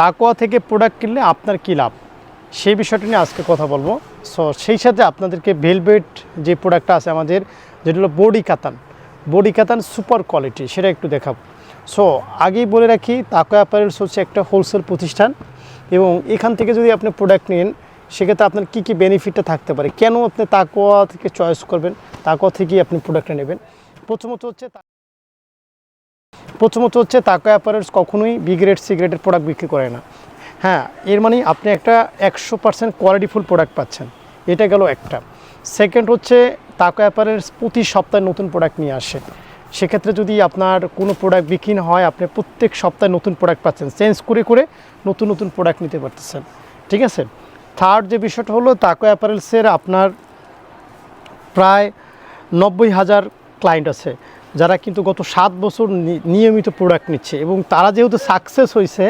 তাকোয়া থেকে প্রোডাক্ট কিনলে আপনার কী লাভ? সেই বিষয়টা নিয়ে আজকে কথা বলব। সো সেই সাথে আপনাদেরকে ভেলভেট যে প্রোডাক্টটা আছে আমাদের, যেটা হলো বডি কাতান। বডি কাতান সুপার কোয়ালিটি সেটা একটু দেখাবো। সো আগেই বলে রাখি, তাকোয়া অ্যাপারেলস হচ্ছে একটা হোলসেল প্রতিষ্ঠান এবং এখান থেকে যদি আপনি প্রোডাক্ট নেন, সেক্ষেত্রে আপনার কী কী বেনিফিটটা থাকতে পারে? কেন আপনি তাকোয়া থেকে চয়েস করবেন? তাকোয়া থেকেই আপনি প্রোডাক্টটা নেবেন? প্রথমত হচ্ছে প্রথমত হচ্ছে তাকা অ্যাপারেলস কখনোই বি গ্রেড সি গ্রেডের প্রোডাক্ট বিক্রি করে না। হ্যাঁ এর মানে আপনি একটা একশো পার্সেন্ট কোয়ালিটিফুল প্রোডাক্ট পাচ্ছেন। এটা গেল একটা। সেকেন্ড হচ্ছে তাকা অ্যাপারেলস প্রতি সপ্তাহে নতুন প্রোডাক্ট নিয়ে আসে। সেক্ষেত্রে যদি আপনার কোনো প্রোডাক্ট বিক্রি হয়, আপনি প্রত্যেক সপ্তাহে নতুন প্রোডাক্ট পাচ্ছেন। চেঞ্জ করে করে নতুন নতুন প্রোডাক্ট নিতে পারতেছেন। ঠিক আছে? থার্ড যে বিষয়টা হলো, তাকো অ্যাপারেলসের আপনার প্রায় নব্বই হাজার ক্লায়েন্ট আছে। যারা কিন্তু গত সাত বছর নিয়মিত প্রোডাক্ট নিচ্ছে এবং তারা যেহেতু সাকসেস হয়েছে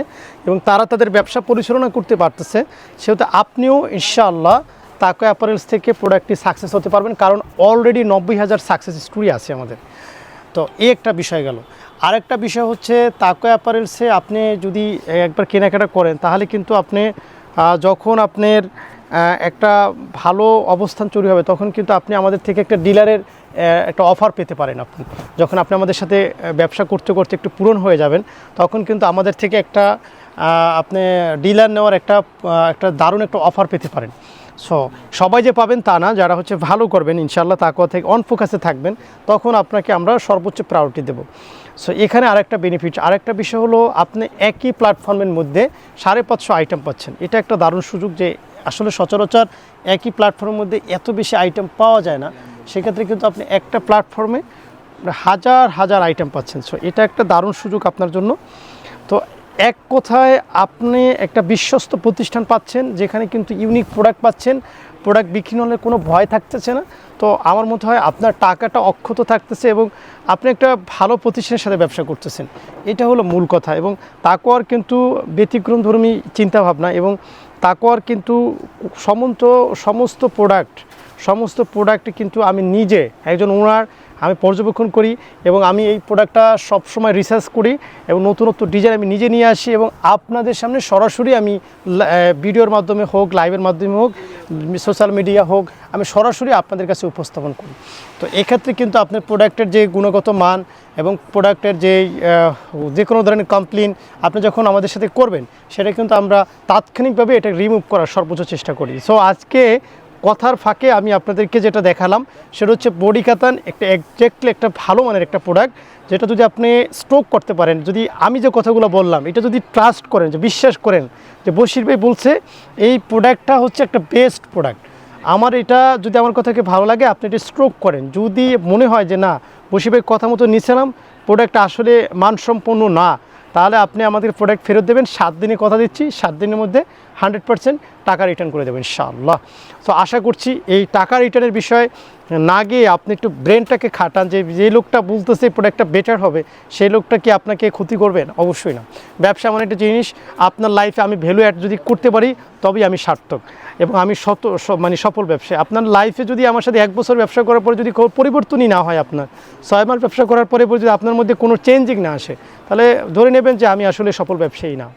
এবং তারা তাদের ব্যবসা পরিচালনা করতে পারতেছে, সেহেতু আপনিও ইনশাআল্লাহ তাকো অ্যাপারেলস থেকে প্রোডাক্টটি সাকসেস হতে পারবেন, কারণ অলরেডি নব্বই হাজার সাকসেস স্টোরি আছে আমাদের। তো এই একটা বিষয় গেল। আরেকটা বিষয় হচ্ছে, তাকো অ্যাপারেলসে আপনি যদি একবার কেনাকাটা করেন, তাহলে কিন্তু আপনি যখন আপনার একটা ভালো অবস্থান তৈরি হবে, তখন কিন্তু আপনি আমাদের থেকে একটা ডিলারের একটা অফার পেতে পারেন আপনি। যখন আপনি আমাদের সাথে ব্যবসা করতে করতে একটু পূরণ হয়ে যাবেন, তখন কিন্তু আমাদের থেকে একটা আপনি ডিলার নেওয়ার একটা একটা দারুণ একটা অফার পেতে পারেন। সো সবাই যে পাবেন তা না, যারা হচ্ছে ভালো করবেন ইনশাল্লাহ তাকুয়া থেকে অনফোকাসে থাকবেন, তখন আপনাকে আমরা সর্বোচ্চ প্রায়োরিটি দেব। সো এখানে আরেকটা বেনিফিট আরেকটা বিষয় হলো, আপনি একই প্ল্যাটফর্মের মধ্যে সাড়ে পাঁচশো আইটেম পাচ্ছেন। এটা একটা দারুণ সুযোগ যে আসলে সচরাচর একই প্ল্যাটফর্মের মধ্যে এত বেশি আইটেম পাওয়া যায় না। সেক্ষেত্রে কিন্তু আপনি একটা প্ল্যাটফর্মে হাজার হাজার আইটেম পাচ্ছেন। সো এটা একটা দারুণ সুযোগ আপনার জন্য। তো, এক কথায় আপনি একটা বিশ্বস্ত প্রতিষ্ঠান পাচ্ছেন, যেখানে কিন্তু ইউনিক প্রোডাক্ট পাচ্ছেন। প্রোডাক্ট বিক্রি হলে কোনো ভয় থাকতেছে না। তো, আমার মনে হয় আপনার টাকাটা অক্ষত থাকতেছে এবং আপনি একটা ভালো প্রতিষ্ঠানের সাথে ব্যবসা করতেছেন। এটা হলো মূল কথা এবং তাকোয়ার কিন্তু ব্যতিক্রমধর্মী চিন্তাভাবনা এবং তাকোয়ার কিন্তু সমন্ত, সমস্ত প্রোডাক্ট সমস্ত প্রোডাক্ট কিন্তু আমি নিজে একজন ওনার আমি পর্যবেক্ষণ করি এবং আমি এই প্রোডাক্টটা সবসময় রিসার্চ করি এবং নতুনত্ব ডিজাইন আমি নিজে নিয়ে আসি এবং আপনাদের সামনে সরাসরি আমি ভিডিওর মাধ্যমে হোক লাইভের মাধ্যমে হোক সোশ্যাল মিডিয়া হোক, আমি সরাসরি আপনাদের কাছে উপস্থাপন করি। তো এক্ষেত্রে কিন্তু আপনার প্রোডাক্টের যে গুণগত মান এবং প্রোডাক্টের যে যে কোনো ধরনের কমপ্লেন আপনি যখন আমাদের সাথে করবেন, সেটা কিন্তু আমরা তাৎক্ষণিকভাবে এটা রিমুভ করার সর্বোচ্চ চেষ্টা করি। সো আজকে কথার ফাঁকে আমি আপনাদেরকে যেটা দেখালাম, সেটা হচ্ছে বডি কাতান, একটা একজ্যাক্টলি একটা ভালো মানের একটা প্রোডাক্ট যেটা যদি আপনি স্ট্রোক করতে পারেন, যদি আমি যে কথাগুলো বললাম, এটা যদি ট্রাস্ট করেন, যে বিশ্বাস করেন, যে বশির ভাই বলছে, এই প্রোডাক্টটা হচ্ছে একটা বেস্ট প্রোডাক্ট আমার এটা যদি আমার কথাকে ভালো লাগে, আপনি এটা স্ট্রোক করেন। যদি মনে হয় যে না, বশির ভাই কথা মতো নিছিলাম প্রোডাক্টটা আসলে মানসম্পন্ন না, তাহলে আপনি আমাদের প্রোডাক্ট ফেরত দেবেন। সাত দিনে কথা দিচ্ছি, সাত দিনের মধ্যে হান্ড্রেড পার্সেন্ট টাকা রিটার্ন করে দেবেন ইনশাআল্লাহ। তো আশা করছি এই টাকা রিটার্নের বিষয়ে না গিয়ে আপনি একটু ব্রেনটাকে খাটান যে যে লোকটা বলতেছে প্রোডাক্টটা বেটার হবে, সেই লোকটা কি আপনাকে ক্ষতি করবেন অবশ্যই না। ব্যবসা এমন একটা জিনিস, আপনার লাইফে আমি ভ্যালু অ্যাড যদি করতে পারি, তবেই আমি সার্থক এবং আমি শত মানে সফল ব্যবসায়। আপনার লাইফে যদি আমার সাথে এক বছর ব্যবসা করার পরে যদি পরিবর্তনই না হয় আপনার, ছয় মাস ব্যবসা করার পরে যদি আপনার মধ্যে কোনো চেঞ্জিং না আসে, তাহলে ধরে নেবেন যে আমি আসলে সফল ব্যবসায়ী না।